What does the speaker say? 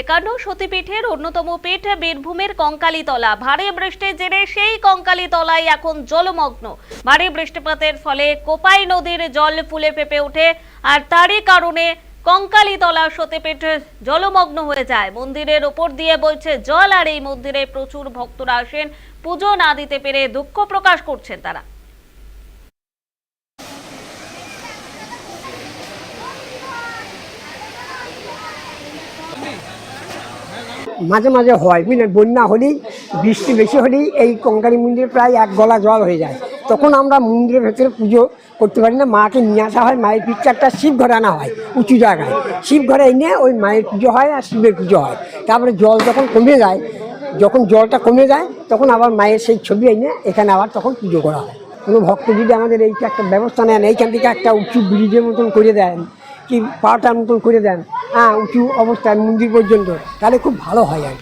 একান্ন সতীপীঠের অন্যতম পীঠ বীরভূমের কঙ্কালীতলা। ভারী বৃষ্টির জেরে সেই কঙ্কালীতলায় এখন জলমগ্ন। ভারী বৃষ্টিপাতের ফলে কোপাই নদীর জল ফুলে ফেপে ওঠে, আর তারই কারণে কঙ্কালীতলা সতীপীঠ জলমগ্ন হয়ে যায়। মন্দিরের ওপর দিয়ে বইছে জল, আর এই মন্দিরে প্রচুর ভক্তরা আসেন। পুজো না দিতে পেরে দুঃখ প্রকাশ করছেন তারা। মাঝে মাঝে হয়, বুঝলেন? বন্যা হলেই, বৃষ্টি বেশি হলেই এই কঙ্কালী মন্দিরে প্রায় এক গলা জল হয়ে যায়। তখন আমরা মন্দিরের ভেতরে পুজো করতে পারি না, মাকে নিয়ে আসা হয়, মায়ের পিকচারটা শিব ঘরে আনা হয় উঁচু জায়গায়। শিব ঘরে এনে ওই মায়ের পুজো হয় আর শিবের পুজো হয়। তারপরে জল যখন কমে যায়, যখন জলটা কমে যায়, তখন আবার মায়ের সেই ছবি এনে এখানে আবার তখন পুজো করা হয়। কোনো ভক্ত যদি আমাদের এইটা একটা ব্যবস্থা নেন, এইখান থেকে একটা উঁচু ব্রিজের মতন করে দেন কি পাটার মতন করে দেন হ্যাঁ উঁচু অবস্থায় মন্দির পর্যন্ত, তাহলে খুব ভালো হয় আর